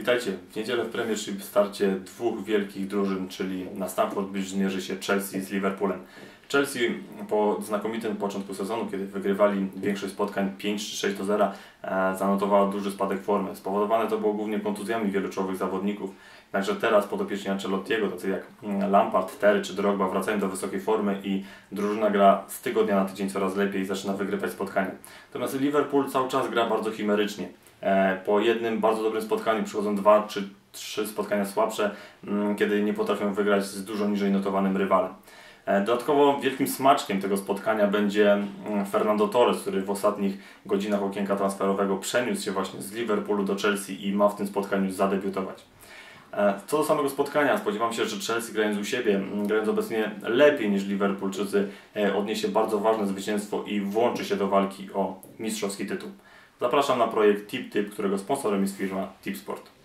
Witajcie. W niedzielę w Premiership starcie dwóch wielkich drużyn, czyli na Stamford Bridge zmierzy się Chelsea z Liverpoolem. Chelsea po znakomitym początku sezonu, kiedy wygrywali większość spotkań 5 czy 6 do 0, e, zanotowała duży spadek formy. Spowodowane to było głównie kontuzjami wielu czołowych zawodników. Także teraz podopieczni Ancelottiego, tacy jak mm, Lampard, Terry czy Drogba wracają do wysokiej formy i drużyna gra z tygodnia na tydzień coraz lepiej i zaczyna wygrywać spotkania. Natomiast Liverpool cały czas gra bardzo chimerycznie. E, po jednym bardzo dobrym spotkaniu przychodzą dwa czy trzy spotkania słabsze, mm, kiedy nie potrafią wygrać z dużo niżej notowanym rywalem. E, dodatkowo wielkim smaczkiem tego spotkania będzie mm, Fernando Torres, który w ostatnich godzinach okienka transferowego przeniósł się właśnie z Liverpoolu do Chelsea i ma w tym spotkaniu zadebiutować. E, co do samego spotkania, spodziewam się, że Chelsea grając u siebie, mm, grając obecnie lepiej niż Liverpoolczycy, odniesie bardzo ważne zwycięstwo i włączy się do walki o mistrzowski tytuł. Zapraszam na projekt TipTip, którego sponsorem jest firma TipSport.